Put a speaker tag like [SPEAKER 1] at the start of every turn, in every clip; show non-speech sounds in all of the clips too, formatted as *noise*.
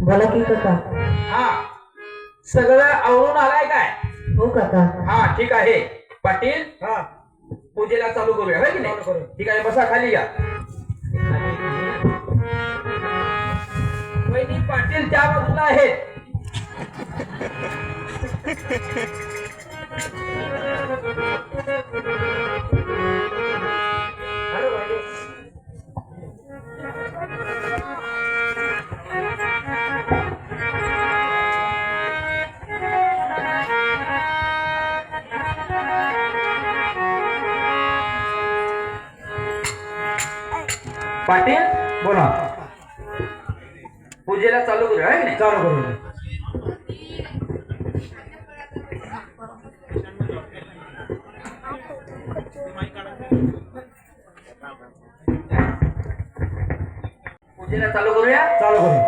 [SPEAKER 1] बोला की काका
[SPEAKER 2] हा. सगळं आवरून आलाय काय?
[SPEAKER 1] हो काका
[SPEAKER 2] हा ठीक आहे. पाटील
[SPEAKER 3] हा.
[SPEAKER 2] पूजेला चालू करूया होय की नाही. ठीक आहे बसा खाली या. वहिनी पाटील त्या बाजूला आहेत.
[SPEAKER 3] हॅलो *laughs*
[SPEAKER 2] पाटील
[SPEAKER 3] बोला.
[SPEAKER 2] पूजेला चालू करूया होय की नाही?
[SPEAKER 3] चालू करू
[SPEAKER 2] पूजेला चालू करूया?
[SPEAKER 3] चालू करू.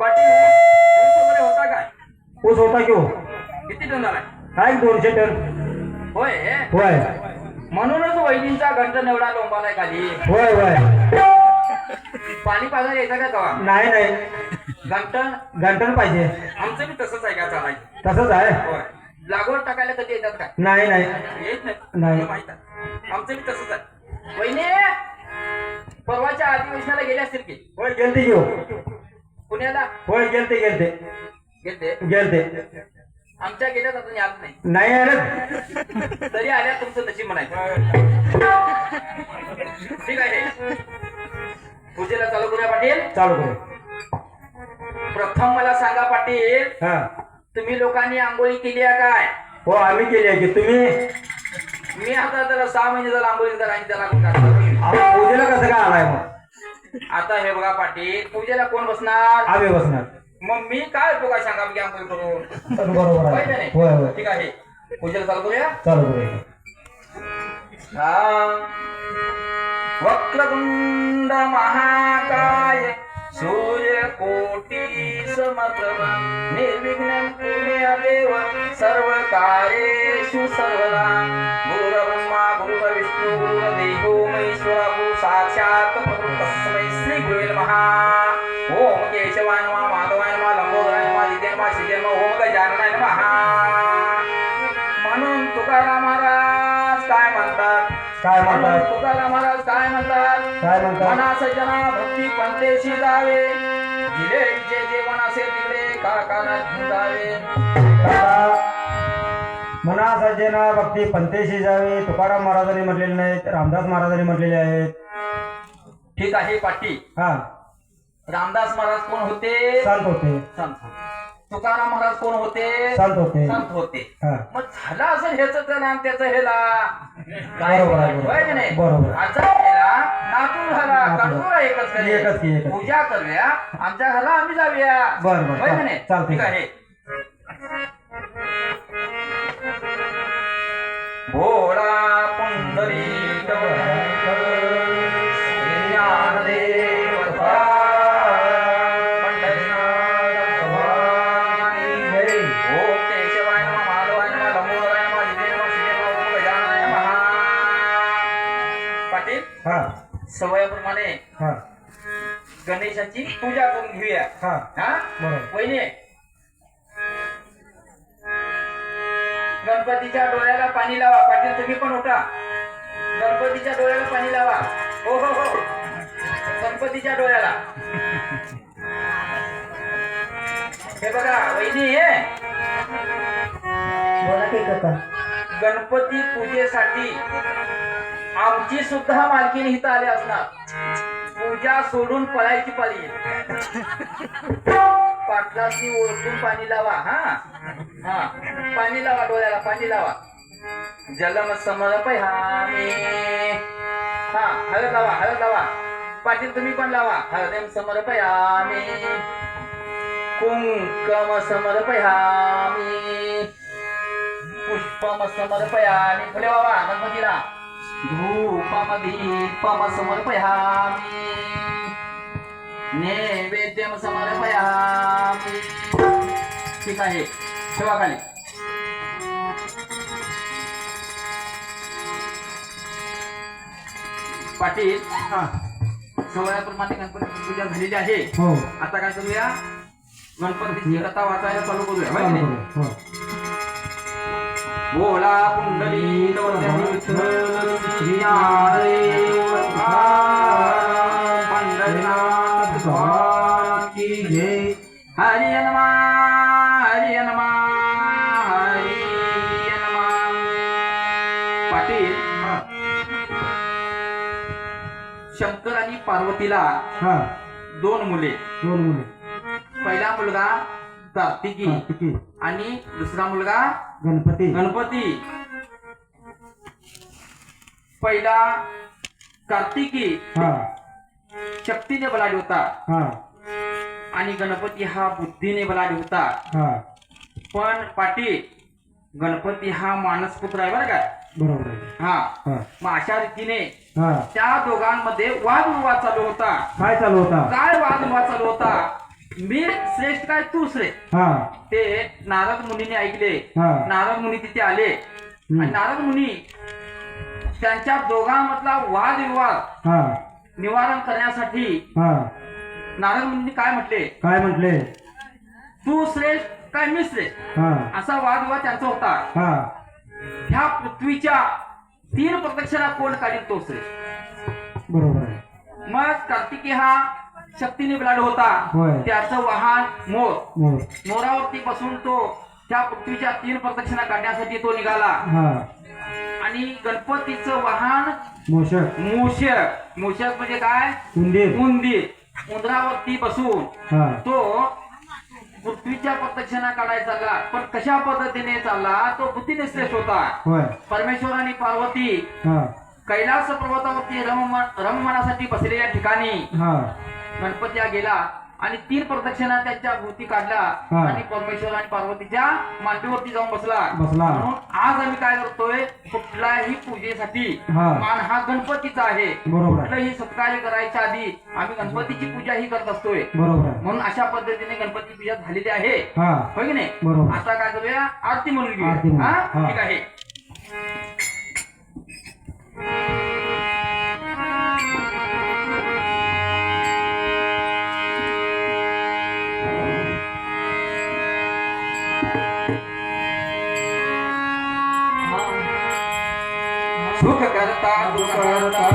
[SPEAKER 2] पाटील ऊस वगैरे होता काय
[SPEAKER 3] ऊस होता की हो.
[SPEAKER 2] किती टन झालाय
[SPEAKER 3] काय दोनशे टन?
[SPEAKER 2] होय
[SPEAKER 3] होय.
[SPEAKER 2] म्हणूनच वहिनींचा गंटन एवढा लोंबालाय खाली.
[SPEAKER 3] होय होय.
[SPEAKER 2] पाणी पाजायला येतं का कवा
[SPEAKER 3] नाही नाही.
[SPEAKER 2] गंटन
[SPEAKER 3] गंटन पाहिजे.
[SPEAKER 2] आमचं बी तसंच आहे का चालायचं
[SPEAKER 3] तसंच आहे.
[SPEAKER 2] होय. लागवड टाकायला कधी येतात काय
[SPEAKER 3] नाही नाही.
[SPEAKER 2] येत नाही.
[SPEAKER 3] नाही.
[SPEAKER 2] माहीत आहे. आमचं बी तसंच आहे. वहिनी परवाच्या अधिवेशनाला गेले असतील की?
[SPEAKER 3] होय गेलते की हो.
[SPEAKER 2] पुण्याला?
[SPEAKER 3] होय गेलते गेलते.
[SPEAKER 2] गेलते.
[SPEAKER 3] गेलते.
[SPEAKER 2] आमच्या गेल्यात अजून याद नाही.
[SPEAKER 3] नाही आलं?
[SPEAKER 2] तरी आल्या तुमचं नशीब म्हणायचं. ठीक आहे. पूजेला चालू करूया पाटील.
[SPEAKER 3] चालू करू.
[SPEAKER 2] प्रथम मला सांगा पाटील
[SPEAKER 3] हा.
[SPEAKER 2] तुम्ही लोकांनी आंघोळी केली आहे काय?
[SPEAKER 3] हो आम्ही केली आहे की. तुम्ही?
[SPEAKER 2] मी आता त्याला सहा महिने झाला आंघोळी करा आणि त्याला
[SPEAKER 3] पूजेला कसं काय आलाय मग?
[SPEAKER 2] आता हे बघा पाटील पूजेला कोण बसणार?
[SPEAKER 3] आम्ही बसणार.
[SPEAKER 2] मग मी काय उपयोग सांगा मी आंघोळी करून
[SPEAKER 3] बरोबर आहे.
[SPEAKER 2] का?
[SPEAKER 3] होय
[SPEAKER 2] ठीक आहे. पूजेला चालू करूया?
[SPEAKER 3] चालू करू
[SPEAKER 2] वक्रतुंड महाकाय सूर्यकोटी समप्रभ निर्विघ्नं कुर्मे देव सर्व कार्येषु सर्वदा. गुरुर्ब्रह्मा गुरुर्विष्णू गुरुर्देवो महेश्वरा गुरु साक्षात् तस्मै श्री गुरुवे नमः. ओम केशवाय नमः. काय म्हणतात? तुकाराम महाराज काय म्हणतात?
[SPEAKER 3] काय म्हणतात?
[SPEAKER 2] मना सज्जना भक्ती पंथेशी जावे. जिले जे जेवण असेल तिकडे काकानात जावे
[SPEAKER 3] मना सज्जना भक्ती पंथेशी जावे. तुकाराम महाराजांनी म्हटलेले नाहीत रामदास महाराजांनी म्हटलेले आहेत.
[SPEAKER 2] ठीक आहे पाटी.
[SPEAKER 3] हा.
[SPEAKER 2] रामदास महाराज कोण होते?
[SPEAKER 3] शांत होते.
[SPEAKER 2] संत होते. तुकाराम महाराज कोण होते
[SPEAKER 3] शांत होते
[SPEAKER 2] संत होते मग झालं असं ह्याच आणि त्याचं हेला काय
[SPEAKER 3] बरोबर बरोबर.
[SPEAKER 2] नाही
[SPEAKER 3] बरोबर.
[SPEAKER 2] आजचा हेला नातू झाला. कडूर एकच करे.
[SPEAKER 3] एकच की, एकच.
[SPEAKER 2] पूजा करूया आमच्या घरला आम्ही जाऊया
[SPEAKER 3] बरं, बरं.
[SPEAKER 2] होय की नाही
[SPEAKER 3] चालतंय.
[SPEAKER 2] ठीक आहे
[SPEAKER 3] हा.
[SPEAKER 2] गणेशाची पूजा करून घेऊया.
[SPEAKER 3] हा.
[SPEAKER 2] हा?
[SPEAKER 3] बरोबर.
[SPEAKER 2] वहिनी. गणपतीच्या डोळ्याला पाणी लावा. पाटील तुम्ही पण उठा. गणपतीच्या डोळ्याला पाणी लावा. हो हो हो. गणपतीच्या डोळ्याला. हे बघा वहिनी हे.
[SPEAKER 1] बोला की काका
[SPEAKER 2] गणपती पूजेसाठी आमची सुद्धा मालकीने इथं आले असणार. पूजा सोडून पळायची पाळी. पाटला ओळखून पाणी लावा हा? हा. पाणी लावा डोळ्याला पाणी लावा. जलम समर्पयामी हा हळद लावा हळद लावा. पाटील तुम्ही पण लावा. हळदेम समर्पयामी कुंकम समर्पयामी पुष्पम समर्पयामी फुले बाबा गणपतीला. धूपम दीपम समर्पयामी नैवेद्यम समर्पयामी। ठीक आहे ठेवा खाली. पाटील
[SPEAKER 3] हा.
[SPEAKER 2] सवयाप्रमाणे गणपतीची पूजा झालेली आहे.
[SPEAKER 3] हो.
[SPEAKER 2] आता काय करूया? गणपतीची कथा वाचायला चालू करूया बोला कुंडली पंढरीनाथ की जय। हरि शंकर आणि पार्वतीला
[SPEAKER 3] हा.
[SPEAKER 2] दोन मुले.
[SPEAKER 3] दोन मुले.
[SPEAKER 2] पहिला मुलगा कार्तिकी
[SPEAKER 3] कार्तिकी
[SPEAKER 2] आणि दुसरा मुलगा?
[SPEAKER 3] गणपती.
[SPEAKER 2] गणपती. पहिला कार्तिकी.
[SPEAKER 3] हा.
[SPEAKER 2] शक्तीने बलाढ्य होता.
[SPEAKER 3] हा.
[SPEAKER 2] आणि गणपती हा बुद्धीने बलाढ्य होता.
[SPEAKER 3] हा.
[SPEAKER 2] पण पाटील गणपती हा मानसपुत्र आहे बरं का?
[SPEAKER 3] बरोबर. आहे
[SPEAKER 2] हा.
[SPEAKER 3] हा.
[SPEAKER 2] मग अशा रीतीने
[SPEAKER 3] हा.
[SPEAKER 2] त्या दोघांमध्ये वादविवाद चालू होता.
[SPEAKER 3] काय चालू होता?
[SPEAKER 2] काय होता मी श्रेष्ठ काय? तू श्रेष्ठ.
[SPEAKER 3] हा.
[SPEAKER 2] ते नारद मुनीने ऐकले.
[SPEAKER 3] हा.
[SPEAKER 2] नारद मुनी तिथे आले. आणि नारद मुनी त्यांच्या दोघांमधला वादविवाद
[SPEAKER 3] हा.
[SPEAKER 2] निवारण करण्यासाठी
[SPEAKER 3] हा.
[SPEAKER 2] नारद मुनींनी काय म्हटले?
[SPEAKER 3] काय म्हटले?
[SPEAKER 2] तू श्रेष्ठ काय मी श्रेष्ठ?
[SPEAKER 3] हा.
[SPEAKER 2] असा वादविवाद त्यांचा होता.
[SPEAKER 3] हा.
[SPEAKER 2] ह्या पृथ्वीच्या तीन प्रदक्षिणा कोण काढील तो श्रेष्ठ?
[SPEAKER 3] बरोबर आहे.
[SPEAKER 2] मग कार्तिकी हा शक्तीने बिलाड होता. त्याचं वाहन मोर.
[SPEAKER 3] मोर.
[SPEAKER 2] मोरावरती बसून तो त्या पृथ्वीच्या तीन प्रदक्षिणा काढण्यासाठी तो निघाला. आणि गणपतीचं वाहन
[SPEAKER 3] मोषक
[SPEAKER 2] मूषक मूषक म्हणजे काय?
[SPEAKER 3] उंदीर.
[SPEAKER 2] उंदीर. उंदरावरती बसून तो पृथ्वीच्या प्रदक्षिणा काढायला चालला. पण कशा पद्धतीने चालला? तो बुद्धीने श्रेष्ठ होता परमेश्वर आणि पार्वती कैलास पर्वतावरती रम रममानासाठी बसलेल्या ठिकाणी गणपती गेला आणि तीन प्रदक्षिणा त्यांच्या भोवती काढला. आणि परमेश्वर आणि पार्वतीच्या मांडीवरती जाऊन बसला.
[SPEAKER 3] बसला.
[SPEAKER 2] म्हणून आज आम्ही काय करतोय? कुठल्याही पूजेसाठी. मान हा गणपतीचा आहे. कुठलंही सत्कार्य करायच्या आधी आम्ही गणपतीची पूजा ही करत असतोय. म्हणून अशा पद्धतीने गणपती पूजा झालेली आहे.
[SPEAKER 3] हा.
[SPEAKER 2] होय की नाही. आता काय करूया? आरती म्हणून घेऊया. ठीक आहे. सुख करता दुख करता